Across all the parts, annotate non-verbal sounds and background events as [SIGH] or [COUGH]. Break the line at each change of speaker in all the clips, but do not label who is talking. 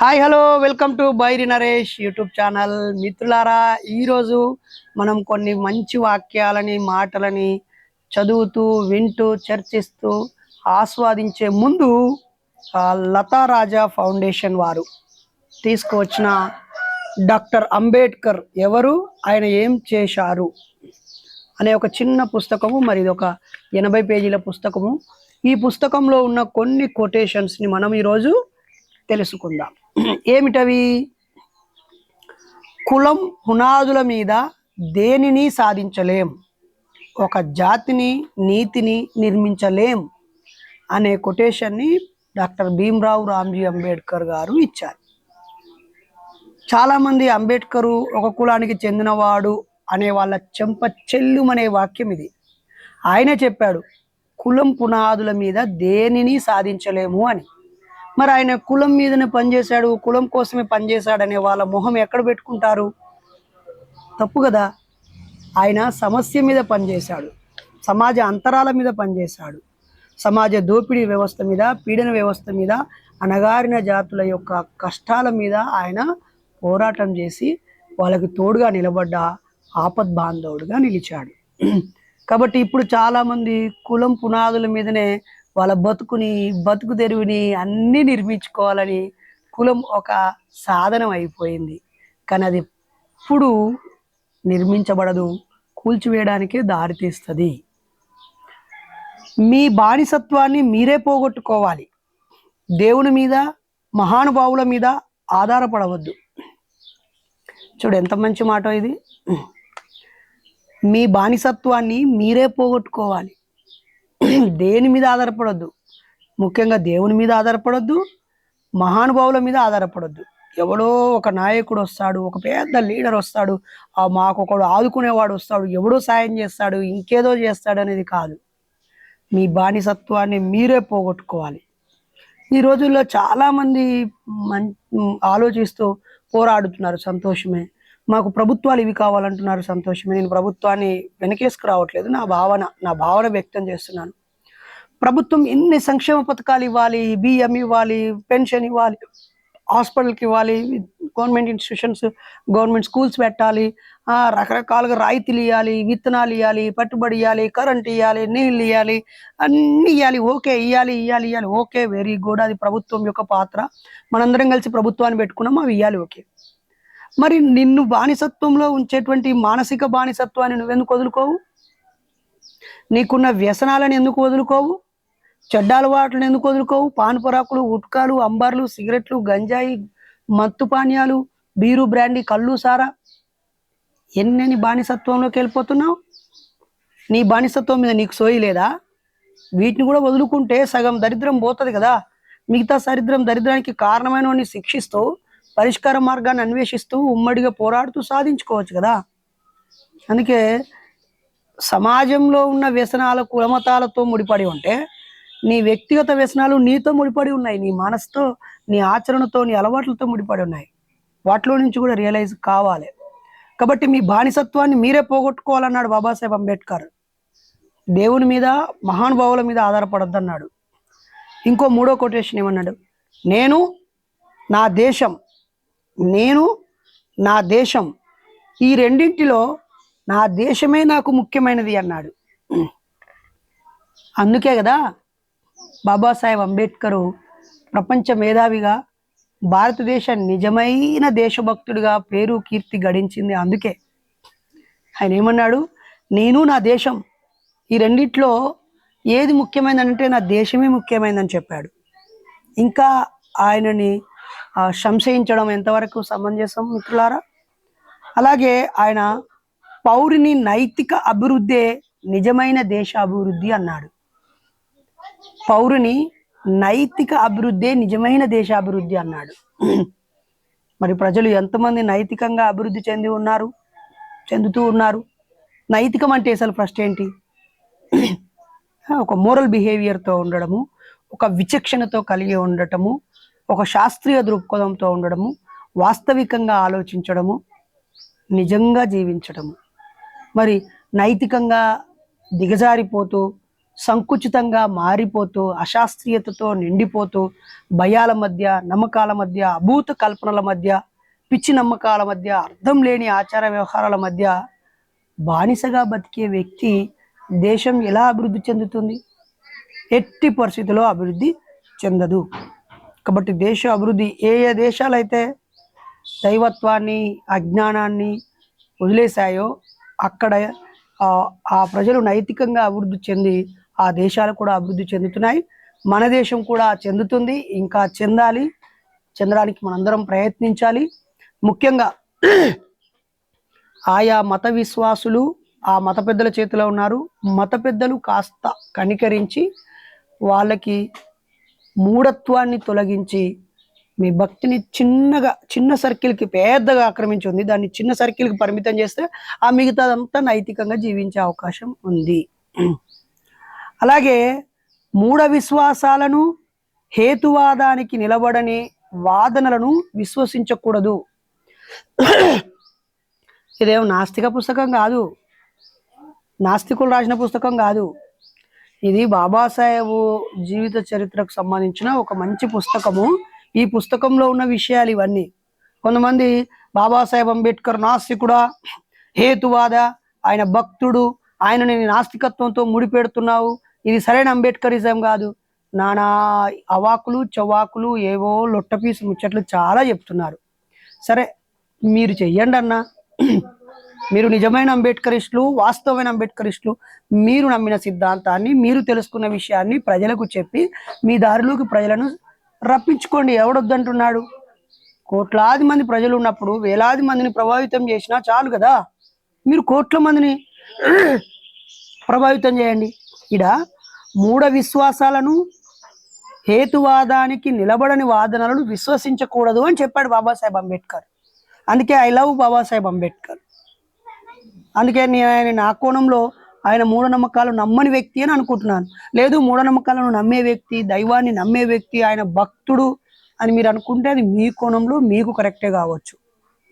Hi hello welcome to Bairi Naresh YouTube channel. మిత్రులారా ఈరోజు మనం కొన్ని మంచి వాక్యాలని మాటలని చదువుతూ వింటూ చర్చిస్తూ ఆస్వాదించే ముందు లతారాజా ఫౌండేషన్ వారు తీసుకువచ్చిన డాక్టర్ అంబేద్కర్ ఎవరు ఆయన ఏం చేశారు అనే ఒక చిన్న పుస్తకము మరి ఇది ఒక ఎనభై పేజీల పుస్తకము. ఈ పుస్తకంలో ఉన్న కొన్ని కొటేషన్స్ని మనం ఈరోజు తెలుసుకుందాం. ఏమిటవి? కులం పునాదుల మీద దేనిని సాధించలేం? ఒక జాతిని నీతిని నిర్మించలేం అనే కొటేషన్ని డాక్టర్ భీమ్రావు రామ్జీ అంబేద్కర్ గారు ఇచ్చారు. చాలామంది అంబేద్కరు ఒక కులానికి చెందినవాడు అనే వాళ్ళ చెంప చెల్లుమనే వాక్యం ఇది. ఆయనే చెప్పాడు కులం పునాదుల మీద దేనిని సాధించలేము అని. మరి ఆయన కులం మీదనే పనిచేశాడు కులం కోసమే పనిచేశాడనే వాళ్ళ మొహం ఎక్కడ పెట్టుకుంటారు? తప్పు కదా. ఆయన సమస్య మీద పనిచేశాడు. సమాజ అంతరాల మీద పనిచేశాడు. సమాజ దోపిడీ వ్యవస్థ మీద పీడన వ్యవస్థ మీద అణగారిన జాతుల యొక్క కష్టాల మీద ఆయన పోరాటం చేసి వాళ్ళకి తోడుగా నిలబడ్డ ఆపద్ బాంధవుడుగా నిలిచాడు. [CLEARS THROAT] కాబట్టి ఇప్పుడు చాలామంది కులం పునాదుల మీదనే వాళ్ళ బతుకుని బతుకు తెరువుని అన్నీ నిర్మించుకోవాలని కులం ఒక సాధనం అయిపోయింది. కానీ అది ఎప్పుడు నిర్మించబడదు కూల్చివేయడానికే దారితీస్తుంది మీ బానిసత్వాన్ని మీరే పోగొట్టుకోవాలి. దేవుని మీద మహానుభావుల మీద ఆధారపడవద్దు. చూడు ఎంత మంచి మాట ఇది. మీ బానిసత్వాన్ని మీరే పోగొట్టుకోవాలి. దేని మీద ఆధారపడొద్దు? ముఖ్యంగా దేవుని మీద ఆధారపడొద్దు మహానుభావుల మీద ఆధారపడొద్దు. ఎవడో ఒక నాయకుడు వస్తాడు ఒక పెద్ద లీడర్ వస్తాడు ఆ మాకు ఒకడు ఆదుకునేవాడు వస్తాడు ఎవడో సాయం చేస్తాడు ఇంకేదో చేస్తాడు అనేది కాదు. మీ బానిసత్వాన్ని మీరే పోగొట్టుకోవాలి. ఈ రోజుల్లో చాలామంది మం ఆలోచిస్తూ పోరాడుతున్నారు సంతోషమే. మాకు ప్రభుత్వాలు ఇవి కావాలంటున్నారు సంతోషమే. నేను ప్రభుత్వాన్ని వెనకేసుకు రావట్లేదు నా భావన నా భావన వ్యక్తం చేస్తున్నాను. ప్రభుత్వం ఎన్ని సంక్షేమ పథకాలు ఇవ్వాలి బియ్యం ఇవ్వాలి పెన్షన్ ఇవ్వాలి హాస్పిటల్కి ఇవ్వాలి గవర్నమెంట్ ఇన్స్టిట్యూషన్స్ గవర్నమెంట్ స్కూల్స్ పెట్టాలి రకరకాలుగా రాయితీలు ఇవ్వాలి విత్తనాలు ఇవ్వాలి పట్టుబడి ఇవ్వాలి కరెంట్ ఇవ్వాలి నీళ్ళు ఇవ్వాలి అన్నీ ఇవ్వాలి ఓకే ఇవ్వాలి ఇవ్వాలి ఇవ్వాలి ఓకే వెరీ గుడ్ అది ప్రభుత్వం యొక్క పాత్ర. మనందరం కలిసి ప్రభుత్వాన్ని పెట్టుకున్నాం అవి ఇవ్వాలి ఓకే. మరి నిన్ను బానిసత్వంలో ఉంచేటువంటి మానసిక బానిసత్వాన్ని నువ్వెందుకు వదులుకోవు? నీకున్న వ్యసనాలను ఎందుకు వదులుకోవు? చెడ్డ అలవాట్లను ఎందుకు వదులుకోవు? పానుపరాకులు ఉట్కాలు అంబర్లు సిగరెట్లు గంజాయి మత్తు పానీయాలు బీరు బ్రాండీ కళ్ళు సారా. ఎన్నెన్ని బానిసత్వంలోకి వెళ్ళిపోతున్నావు? నీ బానిసత్వం మీద నీకు సోయి లేదా? వీటిని కూడా వదులుకుంటే సగం దరిద్రం పోతుంది కదా. మిగతా సరిద్రం దరిద్రానికి కారణమైన శిక్షిస్తూ పరిష్కార మార్గాన్ని అన్వేషిస్తూ ఉమ్మడిగా పోరాడుతూ సాధించుకోవచ్చు కదా. అందుకే సమాజంలో ఉన్న వ్యసనాల కులమతాలతో ముడిపడి ఉంటే నీ వ్యక్తిగత వ్యసనాలు నీతో ముడిపడి ఉన్నాయి. నీ మనసుతో నీ ఆచరణతో నీ అలవాట్లతో ముడిపడి ఉన్నాయి. వాటిలో నుంచి కూడా రియలైజ్ కావాలి. కాబట్టి మీ బానిసత్వాన్ని మీరే పోగొట్టుకోవాలన్నాడు బాబాసాహెబ్ అంబేద్కర్. దేవుని మీద మహానుభావుల మీద ఆధారపడొద్దన్నాడు. ఇంకో మూడో కొటేషన్ ఏమన్నాడు? నేను నా దేశం నేను నా దేశం ఈ రెండింటిలో నా దేశమే నాకు ముఖ్యమైనది అన్నాడు. అందుకే కదా బాబాసాహెబ్ అంబేద్కరు ప్రపంచ మేధావిగా భారతదేశ నిజమైన దేశభక్తుడిగా పేరు కీర్తి గడించింది. అందుకే ఆయన ఏమన్నాడు? నేను నా దేశం. ఈ రెండిట్లో ఏది ముఖ్యమైనదంటే నా దేశమే ముఖ్యమైనదని చెప్పాడు. ఇంకా ఆయనని సంశయించడం ఎంతవరకు సమంజసం మిత్రులారా? అలాగే ఆయన పౌరుని నైతిక అభివృద్ధే నిజమైన దేశ అభివృద్ధి అన్నాడు. పౌరుని నైతిక అభివృద్ధే నిజమైన దేశాభివృద్ధి అన్నాడు. మరి ప్రజలు ఎంతమంది నైతికంగా అభివృద్ధి చెంది ఉన్నారు చెందుతూ ఉన్నారు? నైతికం అంటే అసలు ఫస్ట్ ఏంటి? ఒక మోరల్ బిహేవియర్తో ఉండడము ఒక విచక్షణతో కలిగి ఉండటము ఒక శాస్త్రీయ దృక్పథంతో ఉండడము వాస్తవికంగా ఆలోచించడము నిజంగా జీవించడము. మరి నైతికంగా దిగజారిపోతూ సంకుచితంగా మారిపోతూ అశాస్త్రీయతతో నిండిపోతూ భయాల మధ్య నమ్మకాల మధ్య అభూత కల్పనల మధ్య పిచ్చి నమ్మకాల మధ్య అర్థం లేని ఆచార వ్యవహారాల మధ్య బానిసగా బతికే వ్యక్తి దేశం ఎలా అభివృద్ధి చెందుతుంది? ఎట్టి పరిస్థితిలో అభివృద్ధి చెందదు. కాబట్టి దేశ అభివృద్ధి ఏ ఏ దేశాలైతే దైవత్వాన్ని అజ్ఞానాన్ని వదిలేశాయో అక్కడ ఆ, ఆ ప్రజలు నైతికంగా అభివృద్ధి చెంది ఆ దేశాలు కూడా అభివృద్ధి చెందుతున్నాయి. మన దేశం కూడా చెందుతుంది. ఇంకా చెందాలి. చెందడానికి మనందరం ప్రయత్నించాలి. ముఖ్యంగా [CLEARS THROAT] ఆయా మత విశ్వాసులు ఆ మత పెద్దల చేతిలో ఉన్నారు. మత పెద్దలు కాస్త కనికరించి వాళ్ళకి మూఢత్వాన్ని తొలగించి మీ భక్తిని చిన్నగా చిన్న సర్కిల్కి పెద్దగా ఆక్రమించి ఉంది దాన్ని చిన్న సర్కిల్కి పరిమితం చేస్తే ఆ మిగతాదంతా నైతికంగా జీవించే అవకాశం ఉంది. [CLEARS THROAT] అలాగే మూఢ విశ్వాసాలను హేతువాదానికి నిలబడని వాదనలను విశ్వసించకూడదు. ఇదేం నాస్తిక పుస్తకం కాదు. నాస్తికులు రాసిన పుస్తకం కాదు. ఇది బాబాసాహెబ్ జీవిత చరిత్రకు సంబంధించిన ఒక మంచి పుస్తకము. ఈ పుస్తకంలో ఉన్న విషయాలు ఇవన్నీ. కొంతమంది బాబాసాహెబ్ అంబేద్కర్ నాస్తికుడా హేతువాద ఆయన భక్తుడు ఆయనని నాస్తికత్వంతో ముడిపెడుతున్నావు ఇది సరైన అంబేద్కరిజం కాదు. నానా అవాకులు చవాకులు ఏవో లొట్టపీసు ముచ్చట్లు చాలా చెప్తున్నారు. సరే మీరు చెయ్యండి అన్నా. మీరు నిజమైన అంబేద్కరిస్టులు వాస్తవమైన అంబేద్కరిస్టులు మీరు నమ్మిన సిద్ధాంతాన్ని మీరు తెలుసుకున్న విషయాన్ని ప్రజలకు చెప్పి మీ దారిలోకి ప్రజలను రప్పించుకోండి. ఎవడొద్దంటున్నాడు? కోట్లాది మంది ప్రజలు ఉన్నప్పుడు వేలాది మందిని ప్రభావితం చేసినా చాలు కదా. మీరు కోట్ల మందిని [CLEARS THROAT] ప్రభావితం చేయండి. ఇడ మూఢ విశ్వాసాలను హేతువాదానికి నిలబడని వాదనలను విశ్వసించకూడదు అని చెప్పాడు బాబాసాహెబ్ అంబేద్కర్. అందుకే ఐ లవ్ బాబాసాహెబ్ అంబేద్కర్. అందుకే నేను ఆయన నా కోణంలో ఆయన మూఢనమ్మకాలు నమ్మని వ్యక్తి అని అనుకుంటున్నాను. లేదు మూఢనమ్మకాలను నమ్మే వ్యక్తి దైవాన్ని నమ్మే వ్యక్తి ఆయన భక్తుడు అని మీరు అనుకుంటే అది మీ కోణంలో మీకు కరెక్టే కావచ్చు.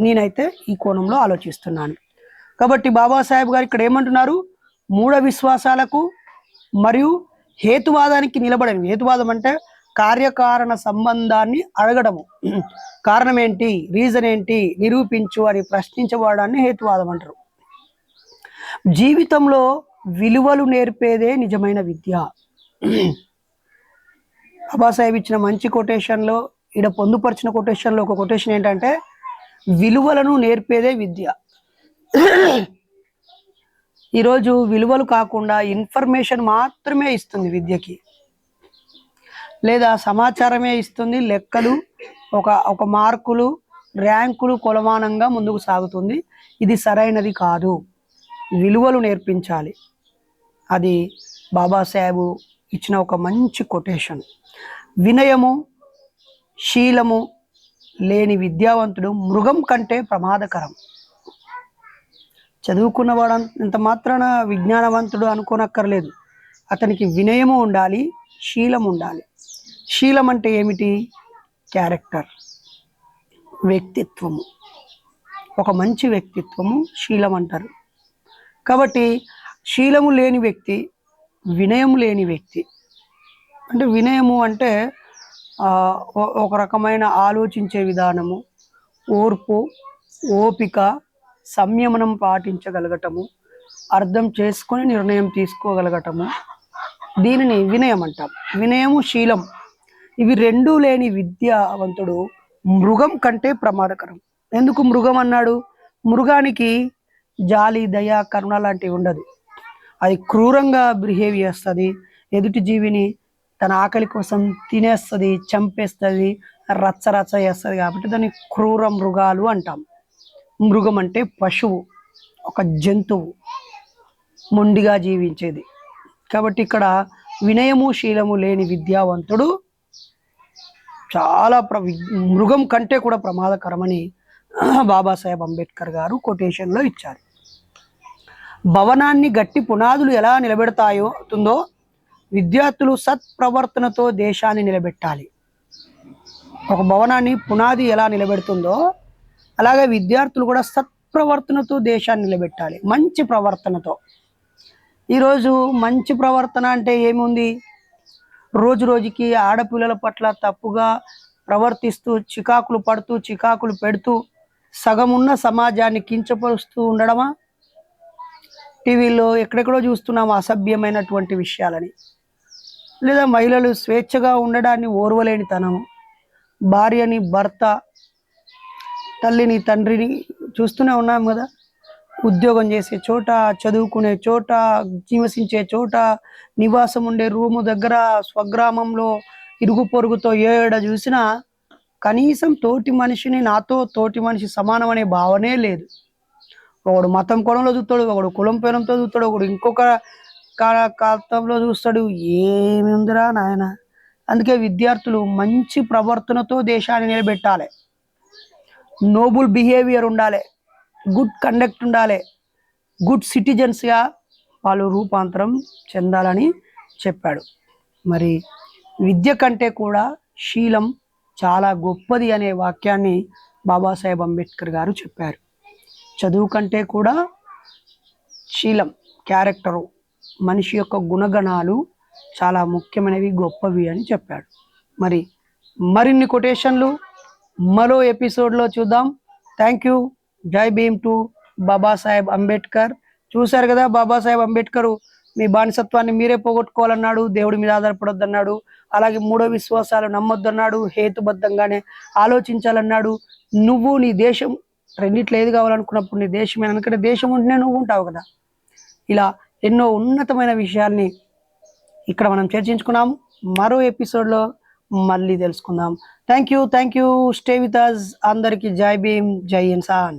నేనైతే ఈ కోణంలో ఆలోచిస్తున్నాను. కాబట్టి బాబాసాహెబ్ గారు ఇక్కడ ఏమంటున్నారు? మూఢ విశ్వాసాలకు మరియు హేతువాదానికి నిలబడని హేతువాదం అంటే కార్యకారణ సంబంధాన్ని అడగడము. కారణం ఏంటి? రీజన్ ఏంటి? నిరూపించు అని ప్రశ్నించబడాన్ని హేతువాదం అంటారు. జీవితంలో విలువలు నేర్పేదే నిజమైన విద్య. బాబాసాహెబ్ ఇచ్చిన మంచి కొటేషన్లో ఈడ పొందుపరిచిన కొటేషన్లో ఒక కొటేషన్ ఏంటంటే విలువలను నేర్పేదే విద్య. ఈరోజు విలువలు కాకుండా ఇన్ఫర్మేషన్ మాత్రమే ఇస్తుంది విద్యకి. లేదా సమాచారమే ఇస్తుంది లెక్కలు ఒక ఒక మార్కులు ర్యాంకులు కొలమానంగా ముందుకు సాగుతుంది. ఇది సరైనది కాదు. విలువలు నేర్పించాలి. అది బాబాసాహెబు ఇచ్చిన ఒక మంచి కొటేషన్. వినయము శీలము లేని విద్యావంతుడు మృగం కంటే ప్రమాదకరం. చదువుకున్నవాడు ఇంత మాత్రాన విజ్ఞానవంతుడు అనుకోనక్కర్లేదు. అతనికి వినయము ఉండాలి శీలం ఉండాలి. శీలం అంటే ఏమిటి? క్యారెక్టర్. వ్యక్తిత్వము. ఒక మంచి వ్యక్తిత్వము శీలం అంటారు. కాబట్టి శీలము లేని వ్యక్తి వినయము లేని వ్యక్తి. అంటే వినయము అంటే ఒక రకమైన ఆలోచించే విధానము. ఓర్పు ఓపిక సంయమనం పాటించగలగటము అర్థం చేసుకొని నిర్ణయం తీసుకోగలగటము. దీనిని వినయం అంటాం. వినయము శీలం. ఇవి రెండూ లేని విద్యావంతుడు మృగం కంటే ప్రమాదకరం. ఎందుకు మృగం అన్నాడు? మృగానికి జాలి దయ కరుణ లాంటివి ఉండదు. అది క్రూరంగా బిహేవ్ చేస్తుంది ఎదుటి జీవిని తన ఆకలి కోసం తినేస్తుంది చంపేస్తుంది రచ్చ చేస్తుంది కాబట్టి దాన్ని క్రూర మృగాలు అంటాం. మృగం అంటే పశువు ఒక జంతువు మొండిగా జీవించేది. కాబట్టి ఇక్కడ వినయము శీలము లేని విద్యావంతుడు చాలా ప్ర మృగం కంటే కూడా ప్రమాదకరమని [CLEARS THROAT] బాబాసాహెబ్ అంబేద్కర్ గారు కొటేషన్లో ఇచ్చారు. భవనాన్ని గట్టి పునాదులు ఎలా నిలబెడతాయో అవుతుందో విద్యార్థులు సత్ప్రవర్తనతో దేశాన్ని నిలబెట్టాలి. ఒక భవనాన్ని పునాది ఎలా నిలబెడుతుందో అలాగే విద్యార్థులు కూడా సత్ప్రవర్తనతో దేశాన్ని నిలబెట్టాలి. మంచి ప్రవర్తనతో. ఈరోజు మంచి ప్రవర్తన అంటే ఏముంది? రోజు రోజుకి ఆడపిల్లల పట్ల తప్పుగా ప్రవర్తిస్తూ చికాకులు పడుతూ చికాకులు పెడుతూ సగం ఉన్న సమాజాన్ని కించపరుస్తూ ఉండడమా? టీవీలో ఎక్కడెక్కడో చూస్తున్నాము అసభ్యమైనటువంటి విషయాలని. లేదా మహిళలు స్వేచ్ఛగా ఉండడాన్ని ఓర్వలేనితనం. భార్యని భర్త తల్లిని తండ్రిని చూస్తూనే ఉన్నాం కదా. ఉద్యోగం చేసే చోట చదువుకునే చోట నివసించే చోట నివాసం ఉండే రూము దగ్గర స్వగ్రామంలో ఇరుగు పొరుగుతో ఏడ చూసినా కనీసం తోటి మనిషిని నాతో తోటి మనిషి సమానం అనే భావనే లేదు. ఒకడు మతం కోణంలో చూస్తాడు ఒకడు కులం పేరంతో చూస్తాడు ఒకడు ఇంకొక కా- కాతంలో చూస్తాడు. ఏమి ఉందిరా నాయన? అందుకే విద్యార్థులు మంచి ప్రవర్తనతో దేశాన్ని నిలబెట్టాలి. నోబుల్ బిహేవియర్ ఉండాలి. గుడ్ కండక్ట్ ఉండాలి. గుడ్ సిటిజన్స్గా వాళ్ళు రూపాంతరం చెందాలని చెప్పాడు. మరి విద్య కంటే కూడా శీలం చాలా గొప్పది అనే వాక్యాన్ని బాబాసాహెబ్ అంబేద్కర్ గారు చెప్పారు. చదువు కంటే కూడా శీలం క్యారెక్టరు మనిషి యొక్క గుణగణాలు చాలా ముఖ్యమైనవి గొప్పవి అని చెప్పాడు. మరి మరిన్ని కొటేషన్లు మరో ఎపిసోడ్లో చూద్దాం. థ్యాంక్ యూ జై భీమ్ టు బాబాసాహెబ్ అంబేద్కర్. చూశారు కదా బాబాసాహెబ్ అంబేద్కర్ మీ బానిసత్వాన్ని మీరే పోగొట్టుకోవాలన్నాడు దేవుడి మీద ఆధారపడొద్దన్నాడు అలాగే మూడో విశ్వాసాలు నమ్మొద్దన్నాడు హేతుబద్ధంగానే ఆలోచించాలన్నాడు. నువ్వు నీ దేశం రెండిట్లో ఏది కావాలనుకున్నప్పుడు నీ దేశమే ఎందుకంటే దేశం ఉంటేనే నువ్వు ఉంటావు కదా. ఇలా ఎన్నో ఉన్నతమైన విషయాల్ని ఇక్కడ మనం చర్చించుకున్నాం. మరో ఎపిసోడ్లో మళ్ళీ తెలుసుకుందాం. Thank you thank you stay with us అందరికీ జై భీమ్ జై ఇన్సాన్.